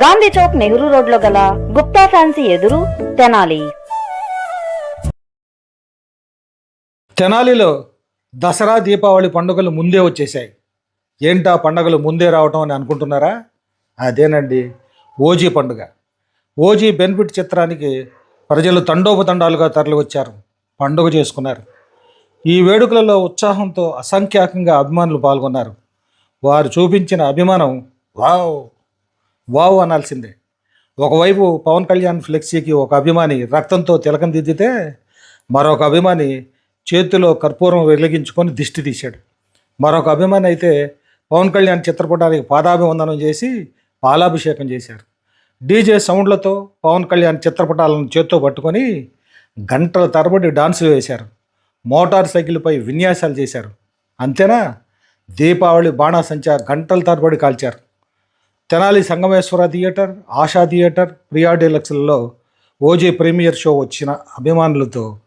గాంధీ చౌక్ నెహ్రూ రోడ్లో గల గుప్తా ఫ్యాన్సీ ఎదురు తెనాలి. తెనాలిలో దసరా దీపావళి పండుగలు ముందే వచ్చేసాయి ఏంటా పండుగలు ముందే రావటం అని అనుకుంటున్నారా? అదేనండి ఓజీ పండుగ. ఓజీ బెనిఫిట్ చిత్రానికి ప్రజలు తండోపతండాలుగా తరలివచ్చారు పండుగ చేసుకున్నారు. ఈ వేడుకలలో ఉత్సాహంతో అసంఖ్యాకంగా అభిమానులు పాల్గొన్నారు. వారు చూపించిన అభిమానం వావ్! వావ్ అనాల్సిందే. ఒకవైపు పవన్ కళ్యాణ్ ఫ్లెక్సీకి ఒక అభిమాని రక్తంతో తిలకం దిద్దితే మరొక అభిమాని చేతిలో కర్పూరం వెలిగించుకొని దిష్టి తీశాడు. మరొక అభిమాని అయితే పవన్ కళ్యాణ్ చిత్రపటానికి పాదాభివందనం చేసి పాలాభిషేకం చేశారు. డీజే సౌండ్లతో పవన్ కళ్యాణ్ చిత్రపటాలను చేత్తో పట్టుకొని గంటల తరబడి డాన్సులు వేశారు. మోటార్ సైకిల్పై విన్యాసాలు చేశారు. అంతేనా? దీపావళి బాణాసంచా గంటల తరబడి కాల్చారు. తెనాలి సంగమేశ్వర థియేటర్ ఆశా థియేటర్ ప్రియా డీలక్స్లలో ఓజే ప్రీమియర్ షో వచ్చిన అభిమానులతో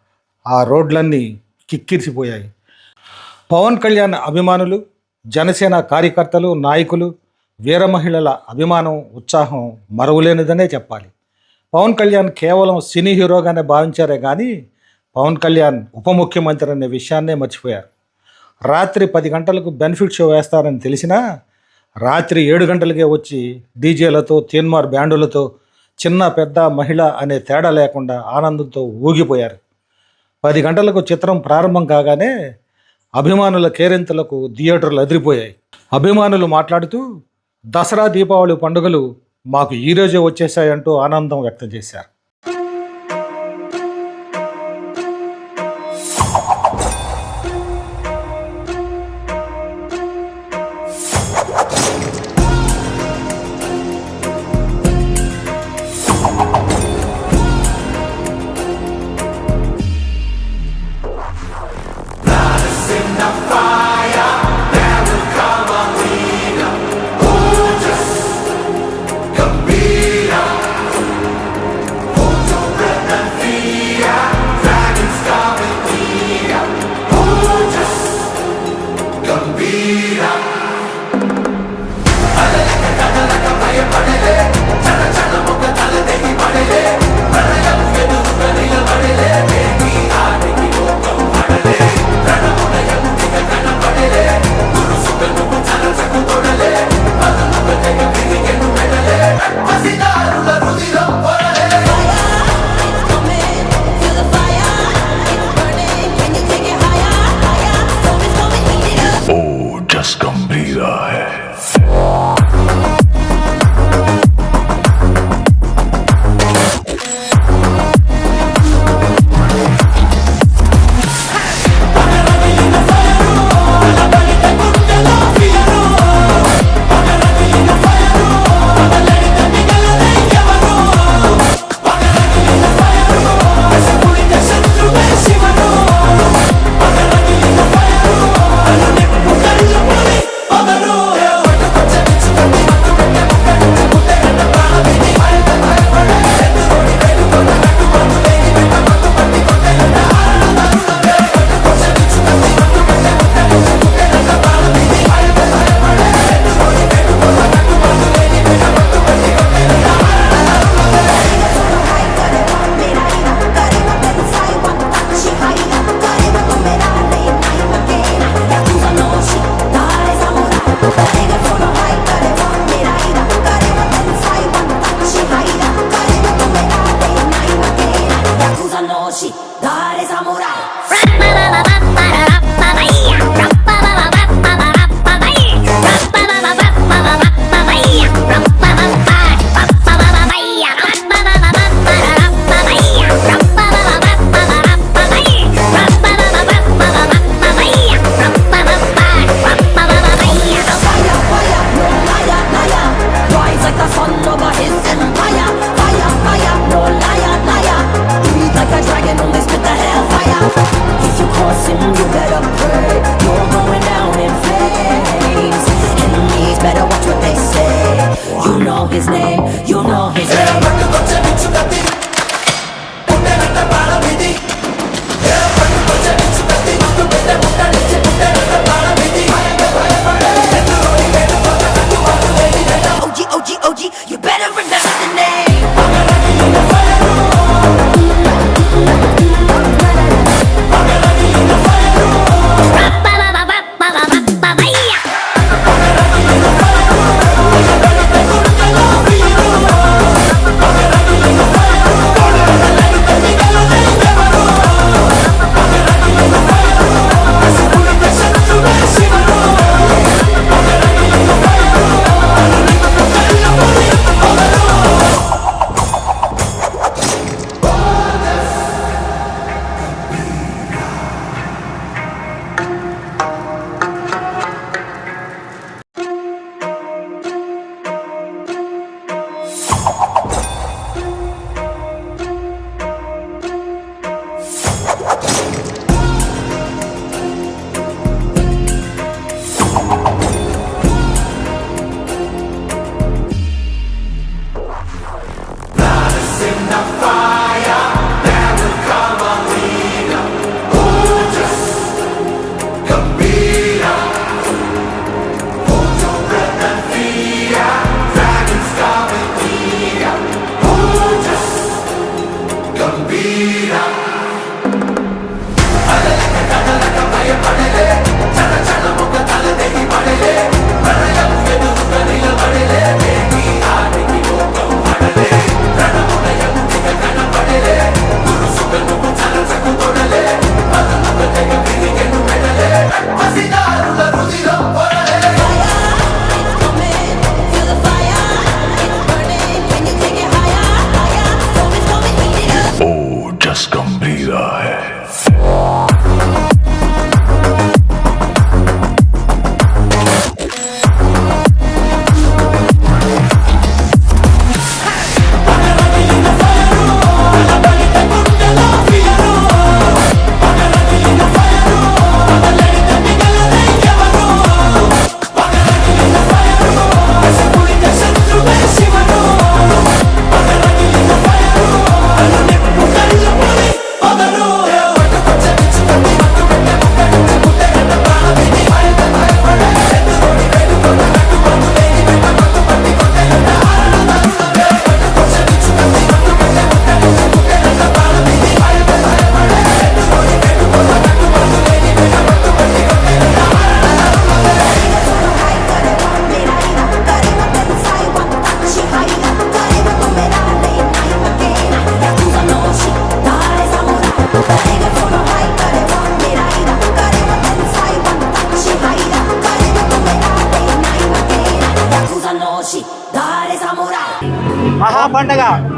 ఆ రోడ్లన్నీ కిక్కిరిసిపోయాయి. పవన్ కళ్యాణ్ అభిమానులు జనసేన కార్యకర్తలు నాయకులు వీర మహిళల అభిమానం ఉత్సాహం మరువలేనిదనే చెప్పాలి. పవన్ కళ్యాణ్ కేవలం సినీ హీరోగానే భావించారే కానీ పవన్ కళ్యాణ్ ఉప ముఖ్యమంత్రి అనే విషయాన్నే మర్చిపోయారు. రాత్రి పది గంటలకు బెనిఫిట్ షో వేస్తారని తెలిసినా రాత్రి ఏడు గంటలకే వచ్చి డీజేలతో తీన్మార్ బ్యాండులతో చిన్న పెద్ద మహిళ అనే తేడా లేకుండా ఆనందంతో ఊగిపోయారు. పది గంటలకు చిత్రం ప్రారంభం కాగానే అభిమానుల కేరింతలకు థియేటర్లు అదిరిపోయాయి. అభిమానులు మాట్లాడుతూ దసరా దీపావళి పండుగలు మాకు ఈరోజే వచ్చేసాయంటూ ఆనందం వ్యక్తం చేశారు.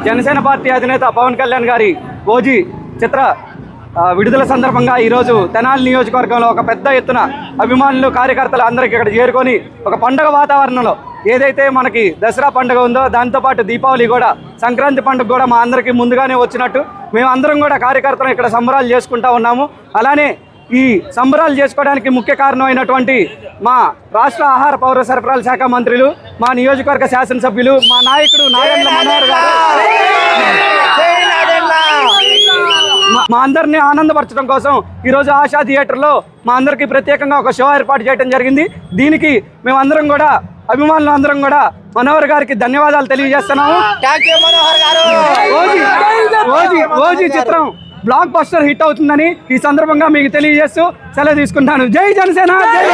జనసేన పార్టీ అధినేత పవన్ కళ్యాణ్ గారి ఓజీ చిత్ర విడుదల సందర్భంగా ఈరోజు తెనాలి నియోజకవర్గంలో ఒక పెద్ద ఎత్తున అభిమానులు కార్యకర్తలు అందరికీ ఇక్కడ చేరుకొని ఒక పండగ వాతావరణంలో ఏదైతే మనకి దసరా పండుగ ఉందో దాంతోపాటు దీపావళి కూడా సంక్రాంతి పండుగ కూడా మా అందరికీ ముందుగానే వచ్చినట్టు మేము అందరం కూడా కార్యకర్తలు ఇక్కడ సంబరాలు చేసుకుంటా ఉన్నాము. అలానే ఈ సంబరాలు చేసుకోవడానికి ముఖ్య కారణమైనటువంటి మా రాష్ట్ర ఆహార పౌర సరఫరాల శాఖ మంత్రులు మా నియోజకవర్గ శాసనసభ్యులు మా నాయకుడు నారాయణ మనోహర్ గారు. మా- అందరినీ ఆనందపరచడం కోసం ఈరోజు ఆశా థియేటర్లో మా అందరికీ ప్రత్యేకంగా ఒక షో ఏర్పాటు చేయడం జరిగింది. దీనికి మేమందరం కూడా అభిమానులు అందరం కూడా మనోహర్ గారికి ధన్యవాదాలు తెలియజేస్తున్నాము. ఓజీ చిత్రం. బ్లాక్ బస్టర్ హిట్ అవుతుందని ఈ సందర్భంగా మీకు తెలియజేస్తూ సెలవు తీసుకుంటాను. జై జనసేన! జై